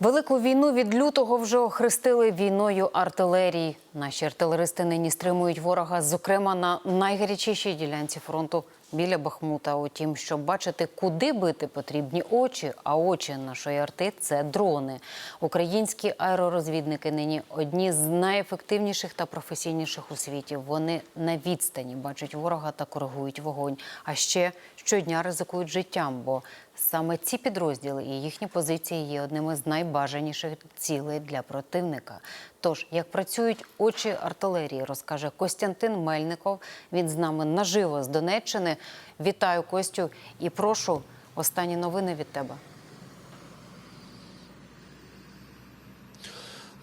Велику війну від лютого вже охрестили війною артилерії. Наші артилеристи нині стримують ворога, зокрема на найгарячішій ділянці фронту біля Бахмута. Утім, щоб бачити, куди бити, потрібні очі. А очі нашої арти це дрони. Українські аеророзвідники нині одні з найефективніших та професійніших у світі. Вони на відстані бачать ворога та коригують вогонь. А ще щодня ризикують життям, бо саме ці підрозділи і їхні позиції є одними з найбажаніших цілей для противника. Тож, як працюють очі артилерії, розкаже Костянтин Мельников. Він з нами наживо з Донеччини. Вітаю Костю і прошу останні новини від тебе.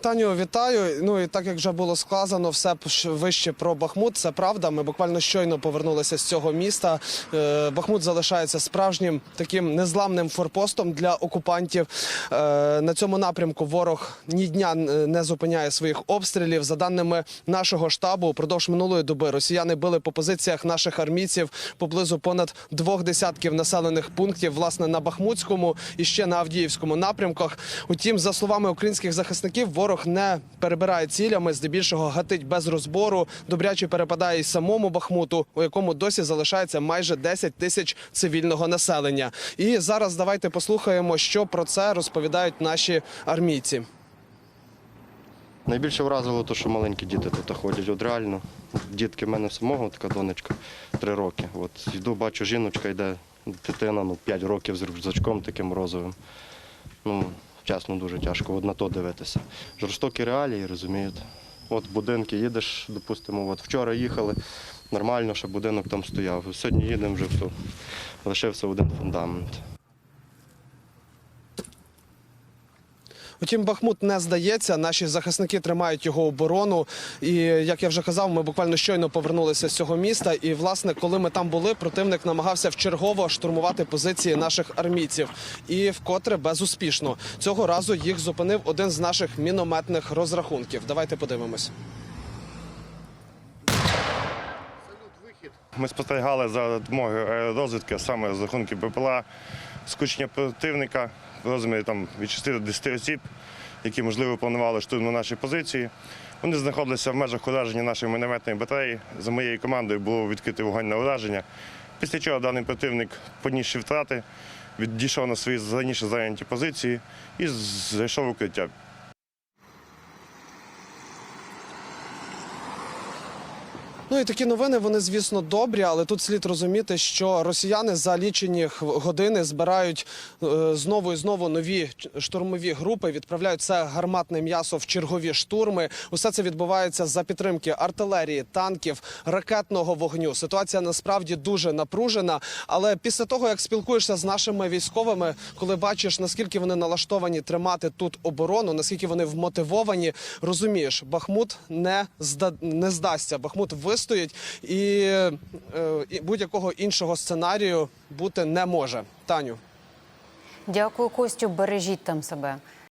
Таню, вітаю. Ну і так як вже було сказано, все вище про Бахмут. Це правда. Ми буквально щойно повернулися з цього міста. Е, Бахмут залишається справжнім таким незламним форпостом для окупантів. Е, На цьому напрямку ворог ні дня не зупиняє своїх обстрілів. За даними нашого штабу, упродовж минулої доби росіяни били по позиціях наших армійців поблизу понад двох десятків населених пунктів, власне, на Бахмутському і ще на Авдіївському напрямках. Утім, за словами українських захисників, ворог не перебирає цілями, здебільшого гатить без розбору. Добряче перепадає й самому Бахмуту, у якому досі залишається майже 10 тисяч цивільного населення. І зараз давайте послухаємо, що про це розповідають наші армійці. Найбільше вразило те, що маленькі діти тут ходять. От реально, дітки в мене самого, така донечка, три роки. От йду, бачу, жіночка йде, дитина, ну, 5 років з рюкзачком таким розовим. Ну, чесно, дуже тяжко от на то дивитися. Жорстокі реалії, розумієте. От будинки їдеш, допустимо, от вчора їхали, нормально, що будинок там стояв. Сьогодні їдемо вже все. Лишився один фундамент. Утім, Бахмут не здається. Наші захисники тримають його оборону. І як я вже казав, ми буквально щойно повернулися з цього міста. І власне, коли ми там були, противник намагався вчергово штурмувати позиції наших армійців. І вкотре безуспішно цього разу їх зупинив один з наших мінометних розрахунків. Давайте подивимось. Ми спостерігали за допомогою аеророзвідки, саме з рахунків БПЛА, скучення противника розмірі там, від 6 до 10 осіб, які, можливо, планували штурм на наші позиції. Вони знаходилися в межах ураження нашої мінометної батареї. За моєю командою було відкрити вогонь на ураження. Після чого даний противник, понісши втрати, відійшов на свої раніше зайняті позиції і зайшов укриття. Ну і такі новини, вони звісно добрі, але тут слід розуміти, що росіяни за лічені години збирають е, знову і знову нові штурмові групи, відправляють це гарматне м'ясо в чергові штурми. Усе це відбувається за підтримки артилерії, танків, ракетного вогню. Ситуація насправді дуже напружена. Але після того, як спілкуєшся з нашими військовими, коли бачиш наскільки вони налаштовані тримати тут оборону, наскільки вони вмотивовані, розумієш, Бахмут не зда не здасться. Бахмут вистоїть і, е, і будь-якого іншого сценарію бути не може. Таню. Дякую, Костю. Бережіть там себе.